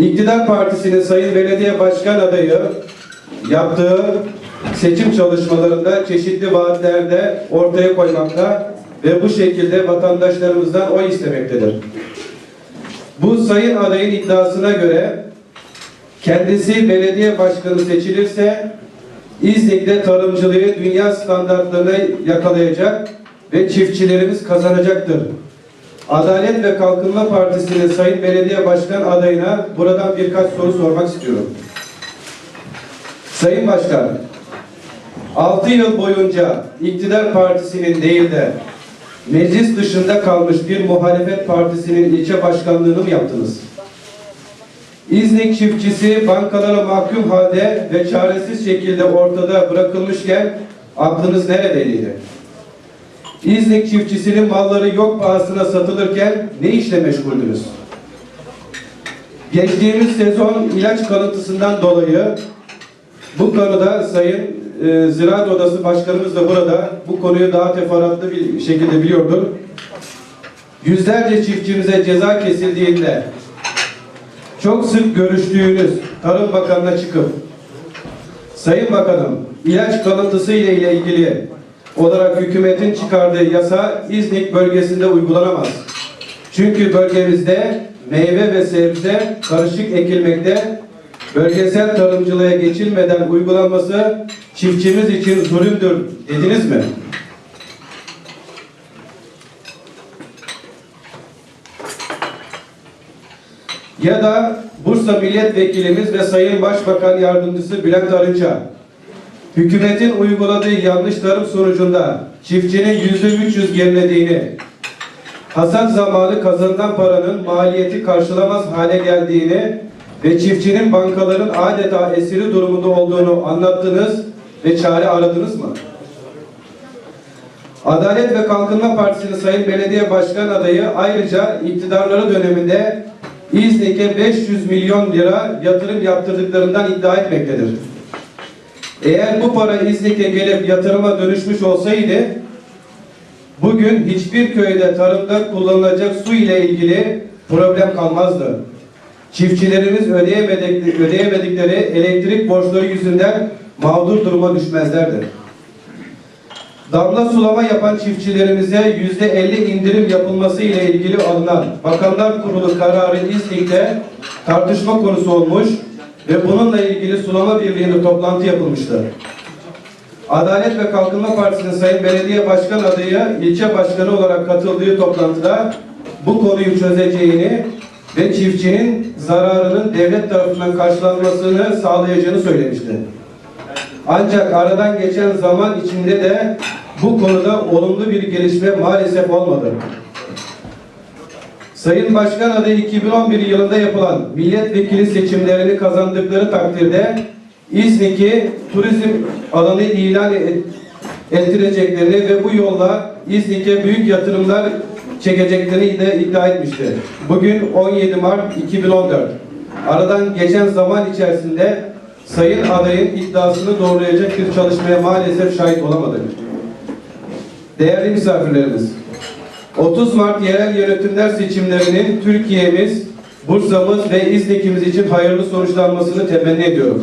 İktidar Partisi'nin Sayın Belediye Başkan adayı yaptığı seçim çalışmalarında çeşitli vaatlerde ortaya koymakta ve bu şekilde vatandaşlarımızdan oy istemektedir. Bu sayın adayın iddiasına göre kendisi belediye başkanı seçilirse İznik'te tarımcılığı dünya standartlarına yakalayacak ve çiftçilerimiz kazanacaktır. Adalet ve Kalkınma Partisi'nin Sayın Belediye Başkan adayına buradan birkaç soru sormak istiyorum. Sayın Başkan, 6 yıl boyunca iktidar partisinin değil de meclis dışında kalmış bir muhalefet partisinin ilçe başkanlığını mı yaptınız? İznik çiftçisi bankalara mahkum halde ve çaresiz şekilde ortada bırakılmışken aklınız neredeydi? İznik çiftçisinin malları yok pahasına satılırken ne işle meşguldünüz? Geçtiğimiz sezon ilaç kalıntısından dolayı bu konuda Sayın e, Ziraat Odası Başkanımız da burada bu konuyu daha teferruatlı bir şekilde biliyordur. Yüzlerce çiftçimize ceza kesildiğinde çok sık görüştüğünüz Tarım Bakanı'na çıkıp Sayın Bakanım ilaç kalıntısı ile ilgili olarak hükümetin çıkardığı yasa İznik bölgesinde uygulanamaz. Çünkü bölgemizde meyve ve sebze karışık ekilmekte bölgesel tarımcılığa geçilmeden uygulanması çiftçimiz için zulümdür dediniz mi? Ya da Bursa Milletvekilimiz ve Sayın Başbakan Yardımcısı Bülent Arınç'a hükümetin uyguladığı yanlış tarım sonucunda çiftçinin yüzde 300 gerilediğini, hasat zamanı kazanılan paranın maliyeti karşılamaz hale geldiğini ve çiftçinin bankaların adeta esiri durumunda olduğunu anlattınız ve çare aradınız mı? Adalet ve Kalkınma Partisi'nin Sayın Belediye Başkan adayı ayrıca iktidarları döneminde İznik'e 500 milyon lira yatırım yaptırdıklarından iddia etmektedir. Eğer bu para İznik'e gelip yatırıma dönüşmüş olsaydı bugün hiçbir köyde tarımda kullanılacak su ile ilgili problem kalmazdı. Çiftçilerimiz ödeyemedik, ödeyemedikleri elektrik borçları yüzünden mağdur duruma düşmezlerdi. Damla sulama yapan çiftçilerimize yüzde 50 indirim yapılması ile ilgili alınan Bakanlar Kurulu kararı İznik'te tartışma konusu olmuş ve bununla ilgili sulama birliğinde toplantı yapılmıştı. Adalet ve Kalkınma Partisi'nin Sayın Belediye Başkan adayı ilçe başkanı olarak katıldığı toplantıda bu konuyu çözeceğini ve çiftçinin zararının devlet tarafından karşılanmasını sağlayacağını söylemişti. Ancak aradan geçen zaman içinde de bu konuda olumlu bir gelişme maalesef olmadı. Sayın Başkan adayı 2011 yılında yapılan milletvekili seçimlerini kazandıkları takdirde İznik'i turizm alanı ilan et- ettireceklerini ve bu yolla İznik'e büyük yatırımlar çekeceklerini de iddia etmişti. Bugün 17 Mart 2014. Aradan geçen zaman içerisinde Sayın adayın iddiasını doğrulayacak bir çalışmaya maalesef şahit olamadık. Değerli misafirlerimiz, 30 Mart yerel yönetimler seçimlerinin Türkiye'miz, Bursa'mız ve İznik'imiz için hayırlı sonuçlanmasını temenni ediyorum.